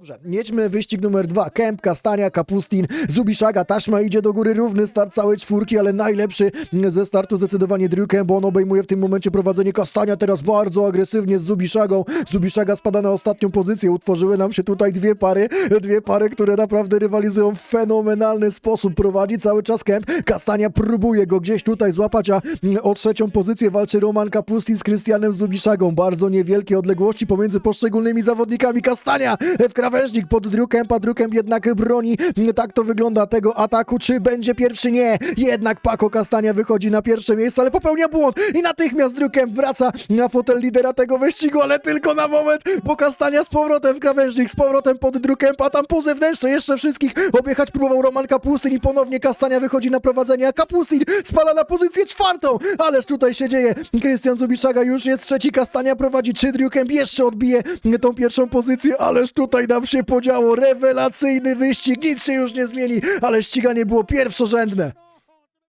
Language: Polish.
Dobrze, jedźmy wyścig numer dwa. Kemp, Kastania, Kapustin, Zubiszaga, Taśma idzie do góry, równy start całej czwórki, ale najlepszy ze startu zdecydowanie Drew bo on obejmuje w tym momencie prowadzenie Kastania, teraz bardzo agresywnie z Zubiszagą. Zubiszaga spada na ostatnią pozycję, utworzyły nam się tutaj dwie pary, dwie pary, które naprawdę rywalizują w fenomenalny sposób. Prowadzi cały czas Kemp, Kastania próbuje go gdzieś tutaj złapać, a o trzecią pozycję walczy Roman Kapustin z Krystianem Zubiszagą. Bardzo niewielkie odległości pomiędzy poszczególnymi zawodnikami Kastania w krawężnik pod Drukem, a Drukem jednak broni. Tak to wygląda tego ataku. Czy będzie pierwszy? Nie. Jednak Paco Kastania wychodzi na pierwsze miejsce, ale popełnia błąd i natychmiast Drukem wraca na fotel lidera tego wyścigu, ale tylko na moment, bo Kastania z powrotem w krawężnik, z powrotem pod Drukem, a tam po zewnętrzne jeszcze wszystkich objechać próbował Roman Kapustyn i ponownie Kastania wychodzi na prowadzenie, a Kapustyn spada na pozycję czwartą, ależ tutaj się dzieje. Krystian Zubiszaga już jest trzeci, Kastania prowadzi, czy Drukem jeszcze odbije tą pierwszą pozycję, ależ tutaj nam się podziało, rewelacyjny wyścig, nic się już nie zmieni, ale ściganie było pierwszorzędne.